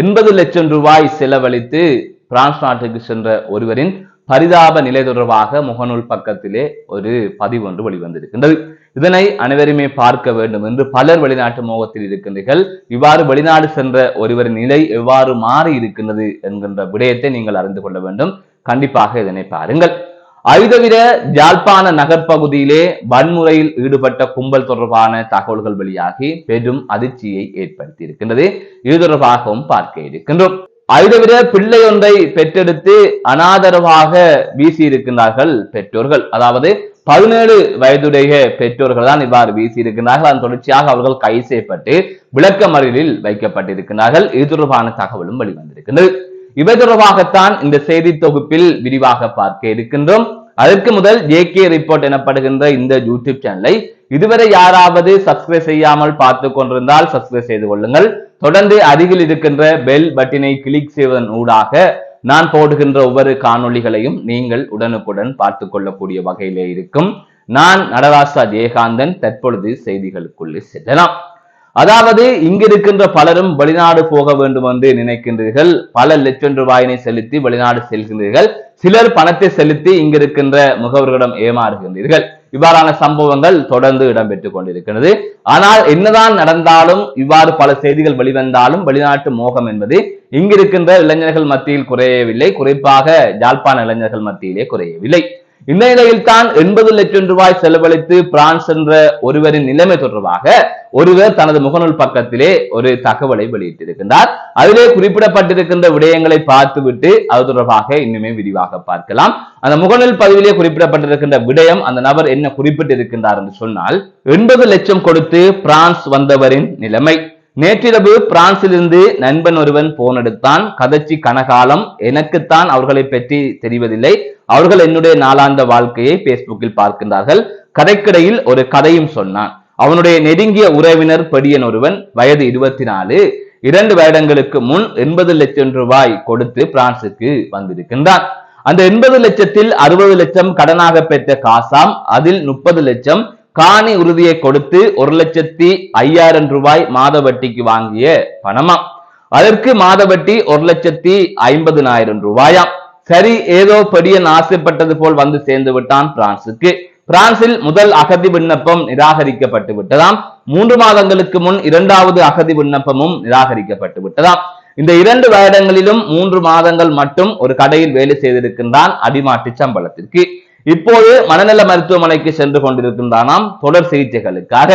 எண்பது லட்சம் ரூபாய் செலவழித்து பிரான்ஸ் நாட்டுக்கு சென்ற ஒருவரின் பரிதாப நிலை தொடர்பாக முகநூல் பக்கத்திலே ஒரு பதிவு ஒன்று வெளிவந்திருக்கின்றது. இதனை அனைவருமே பார்க்க வேண்டும் என்று பலர் வெளிநாட்டு மோகத்தில் இருக்கின்றீர்கள். இவ்வாறு வெளிநாடு சென்ற ஒருவரின் நிலை எவ்வாறு மாறி இருக்கின்றது என்கின்ற விடயத்தை நீங்கள் அறிந்து கொள்ள வேண்டும். கண்டிப்பாக இதனை பாருங்கள். ஐதவிர ஜாழ்ப்பாண நகர்ப்பகுதியிலே வன்முறையில் ஈடுபட்ட கும்பல் தொடர்பான தகவல்கள் வெளியாகி பெரும் அதிர்ச்சியை ஏற்படுத்தி இருக்கின்றது இது தொடர்பாகவும் பார்க்க இருக்கின்றோம். ஐதவிர பிள்ளை ஒன்றை பெற்றெடுத்து அனாதரவாக வீசி இருக்கின்றார்கள் பெற்றோர்கள். அதாவது பதினேழு வயதுடைய பெற்றோர்கள் தான் இவ்வாறு வீசி இருக்கின்றார்கள் அதன் தொடர்ச்சியாக அவர்கள் கைது செய்யப்பட்டு விளக்கமறியலில் வைக்கப்பட்டிருக்கிறார்கள் இது தொடர்பான தகவலும் வெளிவந்திருக்கின்றது. இவை தொடர்பாகத்தான் இந்த செய்தி தொகுப்பில் விரிவாக பார்க்க இருக்கின்றோம். அதற்கு முதல் ஜேகே ரிப்போர்ட் எனப்படுகின்ற இந்த யூடியூப் சேனலை இதுவரை யாராவது சப்ஸ்கிரைப் செய்யாமல் பார்த்து கொண்டிருந்தால் சப்ஸ்கிரைப் செய்து கொள்ளுங்கள். தொடர்ந்து அருகில் இருக்கின்ற பெல் பட்டினை கிளிக் செய்வதன் ஊடாக நான் போடுகின்ற ஒவ்வொரு காணொளிகளையும் நீங்கள் உடனுக்குடன் பார்த்து கொள்ளக்கூடிய வகையிலே இருக்கும். நான் நடராசா ஜெயகாந்தன் தற்பொழுது செய்திகளுக்குள்ளே செல்லலாம். அதாவது இங்கிருக்கின்ற பலரும் வெளிநாடு போக வேண்டும் என்று நினைக்கின்றீர்கள். பல லட்சம் ரூபாயினை செலுத்தி வெளிநாடு செல்கின்றீர்கள். சிலர் பணத்தை செலுத்தி இங்கிருக்கின்ற முகவர்களிடம் ஏமாறுகின்றீர்கள். இவ்வாறான சம்பவங்கள் தொடர்ந்து இடம்பெற்றுக் கொண்டிருக்கிறது. ஆனால் என்னதான் நடந்தாலும் இவ்வாறு பல செய்திகள் வெளிவந்தாலும் வெளிநாட்டு மோகம் என்பது இங்கிருக்கின்ற இளைஞர்கள் மத்தியில் குறையவில்லை. குறிப்பாக ஜாழ்ப்பாண இளைஞர்கள் மத்தியிலே குறையவில்லை. இந்நிலையில் தான் எண்பது லட்சம் ரூபாய் செலவழித்து பிரான்ஸ் என்ற ஒருவரின் நிலைமை தொடர்பாக ஒருவர் தனது முகநூல் பக்கத்திலே ஒரு தகவலை வெளியிட்டிருக்கின்றார். அதிலே குறிப்பிடப்பட்டிருக்கின்ற விடயங்களை பார்த்துவிட்டு அது தொடர்பாக இன்னுமே விரிவாக பார்க்கலாம். அந்த முகநூல் பதிவிலே குறிப்பிடப்பட்டிருக்கின்ற விடயம் அந்த நபர் என்ன குறிப்பிட்டிருக்கின்றார் என்று சொன்னால் எண்பது லட்சம் கொடுத்து பிரான்ஸ் வந்தவரின் நிலைமை. நேற்றிரவு பிரான்சிலிருந்து நண்பன் ஒருவன் போன் எடுத்தான். கதச்சி கனகாலம் எனக்குத்தான் அவர்களை பற்றி தெரிவதில்லை. அவர்கள் என்னுடைய நாளாந்த வாழ்க்கையை பேஸ்புக்கில் பார்க்கின்றார்கள். கதைக்கிடையில் ஒரு கதையும் சொன்னான். அவனுடைய நெருங்கிய உறவினர் பெடியன் ஒருவன் வயது இருபத்தி நாலு இரண்டு வருடங்களுக்கு முன் எண்பது லட்சம் ரூபாய் கொடுத்து பிரான்சுக்கு வந்திருக்கின்றான். அந்த எண்பது லட்சத்தில் அறுபது லட்சம் கடனாக பெற்ற காசாம் அதில் முப்பது லட்சம் காணி உறுதியை கொடுத்து ஒரு லட்சத்தி ஐயாயிரம் ரூபாய் மாத வட்டிக்கு வாங்கிய பணமாம் அதற்கு மாத வட்டி ஒரு லட்சத்தி ஐம்பதுனாயிரம் ரூபாயாம் சரி ஏதோ பெடியன் ஆசைப்பட்டது போல் வந்து சேர்ந்து விட்டான் பிரான்சுக்கு. பிரான்சில் முதல் அகதி விண்ணப்பம் நிராகரிக்கப்பட்டு விட்டதாம். மூன்று மாதங்களுக்கு முன் இரண்டாவது அகதி விண்ணப்பமும் நிராகரிக்கப்பட்டு விட்டதாம். இந்த இரண்டு வருடங்களிலும் மூன்று மாதங்கள் மட்டும் ஒரு கடையில் வேலை செய்திருக்கின்றான் அடிமாட்டு சம்பளத்திற்கு. இப்போது மனநல மருத்துவமனைக்கு சென்று கொண்டிருக்கின்றானாம் தொடர் சிகிச்சைகளுக்காக.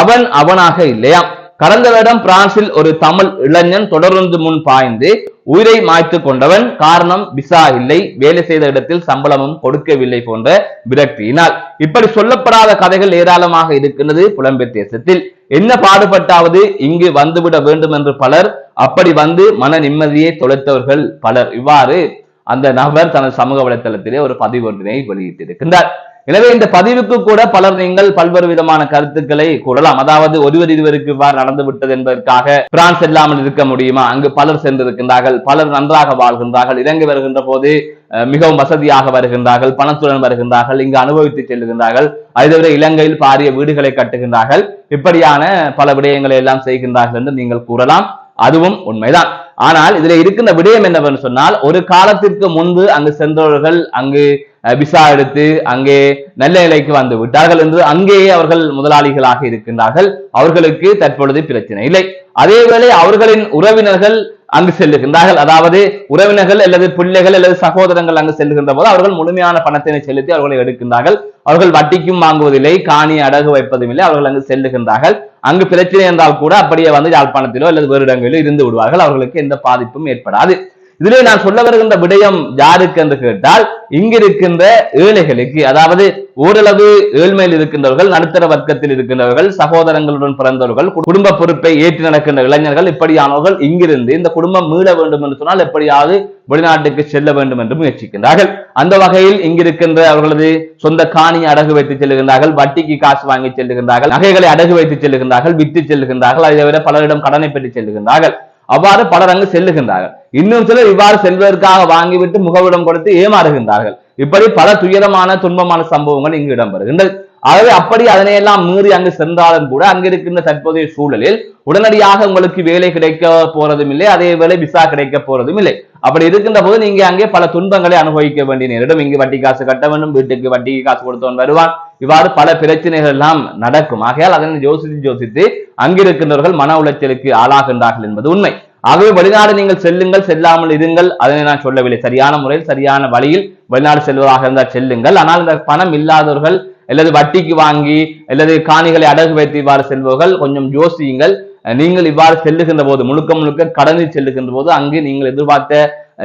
அவன் அவனாக இல்லையாம் கடந்த வருடம் பிரான்சில் ஒரு தமிழ் இளைஞன் தொடர்ந்து முன் பாய்ந்து உயிரை மாய்த்து கொண்டவன். காரணம் விசா இல்லை வேலை செய்த இடத்தில் சம்பளமும் கொடுக்கவில்லை போன்ற விரக்தியினால். இப்படி சொல்லப்படாத கதைகள் ஏராளமாக இருக்கின்றது புலம்பெயர் தேசத்தில் என்ன பாடுபட்டாவது இங்கு வந்துவிட வேண்டும் என்று பலர் அப்படி வந்து மன நிம்மதியை தொலைத்தவர்கள் பலர். இவ்வாறு அந்த நபர் தனது சமூக வலைத்தளத்திலே ஒரு பதிவு ஒன்றினை வெளியிட்டிருக்கின்றார். எனவே இந்த பதிவுக்கு கூட பலர் நீங்கள் பல்வேறு விதமான கருத்துக்களை கூறலாம். அதாவது ஒருவர் இருவருக்கு இவ்வாறு நடந்து விட்டது என்பதற்காக பிரான்ஸ் இல்லாமல் இருக்க முடியுமா? அங்கு பலர் சென்றிருக்கின்றார்கள். பலர் நன்றாக வாழ்கின்றார்கள். இறங்கி வருகின்ற போது மிகவும் வசதியாக வருகின்றார்கள். பணத்துடன் வருகின்றார்கள். இங்கு அனுபவித்து செல்கின்றார்கள். அதை தவிர இலங்கையில் பாரிய வீடுகளை கட்டுகின்றார்கள். இப்படியான பல விடயங்களை எல்லாம் செய்கின்றார்கள் என்று நீங்கள் கூறலாம். அதுவும் உண்மைதான். ஆனால் இதுல இருக்கின்ற விடயம் என்னவென்று சொன்னால் ஒரு காலத்திற்கு முன்பு அங்கு சென்றவர்கள் அங்கு விசா எடுத்து அங்கே நல்ல நிலைக்கு வந்து விட்டார்கள் என்று அங்கேயே அவர்கள் முதலாளிகளாக இருக்கின்றார்கள். அவர்களுக்கு தற்பொழுது பிரச்சனை இல்லை. அதேவேளை அவர்களின் உறவினர்கள் அங்கு செல்லுகின்றார்கள். அதாவது உறவினர்கள் அல்லது பிள்ளைகள் அல்லது சகோதரங்கள் அங்கு செல்லுகின்ற போது அவர்கள் முழுமையான பணத்தினை செலுத்தி அவர்களை எடுக்கின்றார்கள். அவர்கள் வட்டிக்கும் வாங்குவதில்லை காணி அடகு வைப்பதும் இல்லை அவர்கள் அங்கு செல்லுகின்றார்கள். அங்கு பிரச்சனை என்றால் கூட அப்படியே வந்து யாழ்ப்பாணத்திலோ அல்லது வேறு இடங்களிலோ இருந்து விடுவார்கள். அவர்களுக்கு எந்த பாதிப்பும் ஏற்படாது. இதிலே நான் சொல்ல வருகின்ற விடயம் யாருக்கு என்று கேட்டால் இங்கிருக்கின்ற ஏழைகளுக்கு அதாவது ஓரளவு ஏழ்மையில் இருக்கின்றவர்கள் நடுத்தர வர்க்கத்தில் இருக்கின்றவர்கள் சகோதரங்களுடன் பிறந்தவர்கள் குடும்ப பொறுப்பை ஏற்றி நடக்கின்ற இளைஞர்கள் இப்படியானவர்கள் இங்கிருந்து இந்த குடும்பம் மீள வேண்டும் என்று சொன்னால் எப்படியாவது வெளிநாட்டுக்கு செல்ல வேண்டும் என்று முயற்சிக்கின்றார்கள். அந்த வகையில் இங்கிருக்கின்ற அவர்களது சொந்த காணியை அடகு வைத்து செல்லுகின்றார்கள் வட்டிக்கு காசு வாங்கி செல்லுகின்றார்கள் நகைகளை அடகு வைத்து செல்லுகின்றார்கள் வித்து செல்லுகின்றார்கள் அதை தவிர பலரிடம் கடனை பெற்று செல்லுகின்றார்கள் அவ்வாறு பலர் அங்கு செல்லுகின்றார்கள். இன்னும் சிலர் இவ்வாறு செல்வதற்காக வாங்கிவிட்டு முகவிடம் கொடுத்து ஏமாறுகின்றார்கள். இப்படி பல துயரமான துன்பமான சம்பவங்கள் இங்கு இடம்பெறுகின்றது. ஆகவே அப்படி அதனையெல்லாம் மீறி அங்கு சென்றாலும் கூட அங்க இருக்கின்ற தற்போதைய சூழலில் உடனடியாக உங்களுக்கு வேலை கிடைக்க போறதும் இல்லை அதே வேலை விசா கிடைக்க போறதும் இல்லை. அப்படி இருக்கின்ற போது நீங்க அங்கே பல துன்பங்களை அனுபவிக்க வேண்டிய நேரிடும். இங்கு வட்டி காசு கட்ட வேண்டும் வீட்டுக்கு வட்டி காசு கொடுத்தவன் வருவான். இவ்வாறு பல பிரச்சனைகள் எல்லாம் நடக்கும். ஆகையால் அதனை யோசித்து யோசித்து அங்கிருக்கின்றவர்கள் மன உளைச்சலுக்கு ஆளாகின்றார்கள் என்பது உண்மை. ஆகவே வெளிநாடு நீங்கள் செல்லுங்கள் செல்லாமல் இருங்கள். அதனை நான் சொல்லவில்லை. சரியான முறையில் சரியான வழியில் வெளிநாடு செல்வதாக இருந்தால் செல்லுங்கள். ஆனால் இந்த பணம் இல்லாதவர்கள் அல்லது வட்டிக்கு வாங்கி அல்லது காணிகளை அடகு வைத்து இவ்வாறு செல்பவர்கள் கொஞ்சம் யோசியுங்கள். நீங்கள் இவ்வாறு செல்லுகின்ற போது முழுக்க முழுக்க கடனில் செல்லுகின்ற போது அங்கு நீங்கள் எதிர்பார்த்த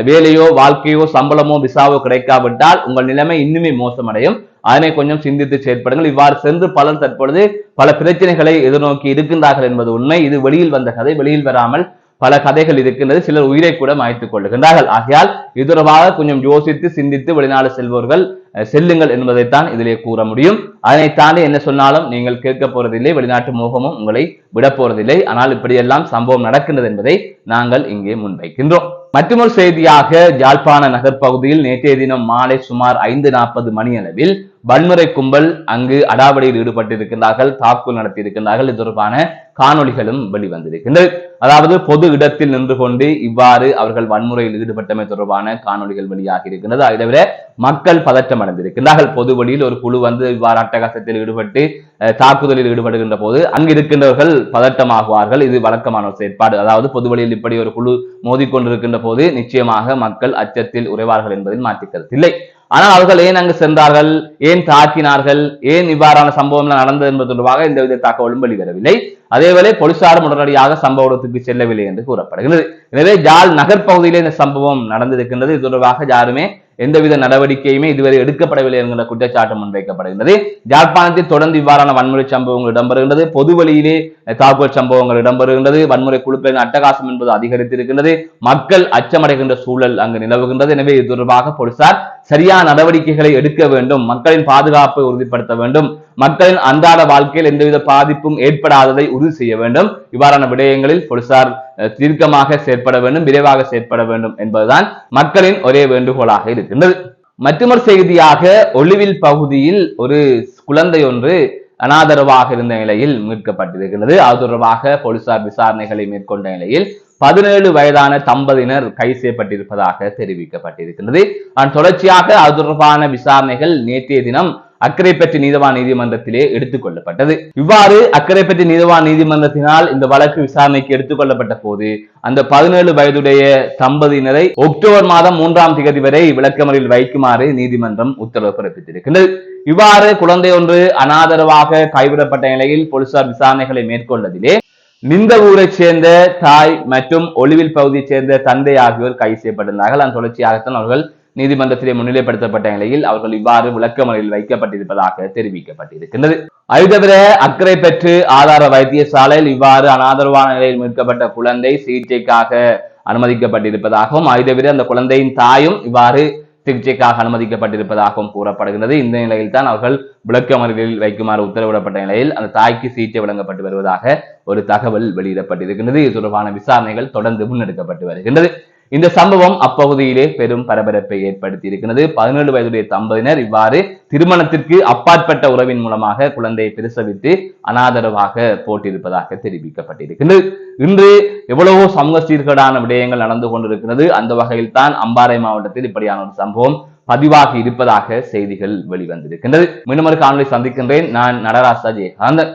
வேலையோ வாழ்க்கையோ சம்பளமோ விசாவோ கிடைக்காவிட்டால் உங்கள் நிலைமை இன்னுமே மோசமடையும். அதனை கொஞ்சம் சிந்தித்து செயற்படுங்கள் இவ்வாறு சென்று பலர் தற்பொழுது பல பிரச்சனைகளை எதிர்நோக்கி இருக்கின்றார்கள் என்பது உண்மை. இது வெளியில் வந்த கதை வெளியில் வராமல் பல கதைகள் இருக்கின்றது. சிலர் உயிரை கூட மாய்த்துக் கொள்ளுகின்றார்கள். ஆகையால் இது தொடர்பாக கொஞ்சம் யோசித்து சிந்தித்து வெளிநாடு செல்பவர்கள் செல்லுங்கள் என்பதைத்தான் இதிலே கூற முடியும். அதனை தாண்டி என்ன சொன்னாலும் நீங்கள் கேட்க போறதில்லை வெளிநாட்டு மோகமும் உங்களை விட போறதில்லை. ஆனால் இப்படியெல்லாம் சம்பவம் நடக்கின்றது என்பதை நாங்கள் இங்கே முன்வைக்கின்றோம். மற்றொரு செய்தியாக யாழ்ப்பாண நகர் பகுதியில் நேற்றைய தினம் மாலை சுமார் ஐந்து நாற்பது மணி அளவில் வன்முறை கும்பல் அங்கு அடாவடியில் ஈடுபட்டிருக்கின்றார்கள் தாக்குதல் நடத்தியிருக்கின்றார்கள். இது தொடர்பான காணொளிகளும் வெளிவந்திருக்கின்றது. அதாவது பொது இடத்தில் நின்று கொண்டு இவ்வாறு அவர்கள் வன்முறையில் ஈடுபட்டமை தொடர்பான காணொளிகள் வெளியாகி இருக்கின்றது அதை தவிர மக்கள் பதற்றம் அடைந்திருக்கின்றார்கள் பொது வழியில் ஒரு குழு வந்து இவ்வாறு அட்டகாசத்தில் ஈடுபட்டு தாக்குதலில் ஈடுபடுகின்ற போது அங்கு இருக்கின்றவர்கள் பதட்டமாகுவார்கள். இது வழக்கமான ஒரு செயற்பாடு. அதாவது பொது வழியில் இப்படி ஒரு குழு மோதிக்கொண்டிருக்கின்ற போது நிச்சயமாக மக்கள் அச்சத்தில் உறைவார்கள் என்பதில் மாற்றிக்கிறது இல்லை. ஆனால் அவர்கள் ஏன் அங்கு சென்றார்கள்? ஏன் தாக்கினார்கள்? ஏன் இவ்வாறான சம்பவம் நடந்தது என்பது தொடர்பாக எந்தவித தகவலும் வெளிவரவில்லை. அதேவேளை போலீசாரும் உடனடியாக சம்பவ இடத்துக்கு செல்லவில்லை என்று கூறப்படுகிறது. எனவே ஜால் நகர் பகுதியிலே இந்த சம்பவம் நடந்திருக்கின்றது. இது தொடர்பாக யாருமே எந்தவித நடவடிக்கையுமே இதுவரை எடுக்கப்படவில்லை என்கிற குற்றச்சாட்டு முன்வைக்கப்படுகின்றது. யாழ்ப்பாணத்தில் தொடர்ந்து இவ்வாறான வன்முறை சம்பவங்கள் இடம்பெறுகின்றது. பொது வழியிலே தாக்குதல் சம்பவங்கள் இடம்பெறுகின்றது. வன்முறை குழுக்களின் அட்டகாசம் என்பது அதிகரித்திருக்கின்றது. மக்கள் அச்சமடைகின்ற சூழல் அங்கு நிலவுகின்றது. எனவே இது தொடர்பாக போலீசார் சரியான நடவடிக்கைகளை எடுக்க வேண்டும். மக்களின் பாதுகாப்பை உறுதிப்படுத்த வேண்டும். மக்களின் அன்றாட வாழ்க்கையில் எந்தவித பாதிப்பும் ஏற்படாததை உறுதி செய்ய வேண்டும். இவ்வாறான விடயங்களில் போலீசார் தீர்க்கமாக செயற்பட வேண்டும் விரைவாக செயற்பட வேண்டும் என்பதுதான் மக்களின் ஒரே வேண்டுகோளாக இருக்கின்றது. மற்றொரு செய்தியாக ஒளிவில் பகுதியில் ஒரு குழந்தை ஒன்று அனாதரவாக இருந்த நிலையில் மீட்கப்பட்டிருக்கிறது. அது தொடர்பாக போலீசார் விசாரணைகளை மேற்கொண்ட நிலையில் பதினேழு வயதான தம்பதியினர் கைது செய்யப்பட்டிருப்பதாக தெரிவிக்கப்பட்டிருக்கிறது அதன் தொடர்ச்சியாக அது தொடர்பான விசாரணைகள் நேற்றைய தினம் அக்கரைப்பற்றி நீதவான் நீதிமன்றத்திலே எடுத்துக் கொள்ளப்பட்டது. இவ்வாறு அக்கரைப்பற்றி நீதவான் நீதிமன்றத்தினால் இந்த வழக்கு விசாரணைக்கு எடுத்துக் கொள்ளப்பட்ட போது அந்த பதினேழு வயதுடைய தம்பதியினரை அக்டோபர் மாதம் மூன்றாம் திகதி வரை விளக்கமறில் வைக்குமாறு நீதிமன்றம் உத்தரவு பிறப்பித்திருக்கின்றது. இவ்வாறு குழந்தை ஒன்று அனாதரவாக கைவிடப்பட்ட நிலையில் போலீசார் விசாரணைகளை மேற்கொண்டதிலே நிந்த ஊரைச் சேர்ந்த தாய் மற்றும் ஒளிவில் பகுதியைச் சேர்ந்த தந்தை ஆகியோர் கைது செய்யப்பட்டிருந்தார்கள். அதன் தொடர்ச்சியாகத்தான் அவர்கள் நீதிமன்றத்திலே முன்னிலைப்படுத்தப்பட்ட நிலையில் அவர்கள் இவ்வாறு விளக்கமறையில் வைக்கப்பட்டிருப்பதாக தெரிவிக்கப்பட்டிருக்கின்றது. அதுதவிர அக்கறை பெற்று ஆதார வைத்தியசாலையில் இவ்வாறு அனாதரவான நிலையில் மீட்கப்பட்ட குழந்தை சிகிச்சைக்காக அனுமதிக்கப்பட்டிருப்பதாகவும் அதுதவிர அந்த குழந்தையின் தாயும் இவ்வாறு சிகிச்சைக்காக அனுமதிக்கப்பட்டிருப்பதாகவும் கூறப்படுகிறது இந்த நிலையில் தான் அவர்கள் விளக்கமறியலில் வைக்குமாறு உத்தரவிடப்பட்ட நிலையில் அந்த தாய்க்கு சிகிச்சை வழங்கப்பட்டு வருவதாக ஒரு தகவல் வெளியிடப்பட்டிருக்கின்றது. இது தொடர்பான விசாரணைகள் தொடர்ந்து முன்னெடுக்கப்பட்டு வருகின்றது. இந்த சம்பவம் அப்பகுதியிலே பெரும் பரபரப்பை ஏற்படுத்தி இருக்கிறது பதினேழு வயதுடைய தம்பதியினர் இவ்வாறு திருமணத்திற்கு அப்பாற்பட்ட உறவின் மூலமாக குழந்தையை பிரசவித்து அனாதரவாக போட்டிருப்பதாக தெரிவிக்கப்பட்டிருக்கிறது. இன்று எவ்வளவோ சமூக சீர்கேடான விடயங்கள் நடந்து கொண்டிருக்கிறது. அந்த வகையில் தான் அம்பாறை மாவட்டத்தில் இப்படியான ஒரு சம்பவம் பதிவாகி இருப்பதாக செய்திகள் வெளிவந்திருக்கின்றது. மீண்டும் ஒரு காணொலி சந்திக்கின்றேன். நான் நடராசா ஜெயகாந்தன்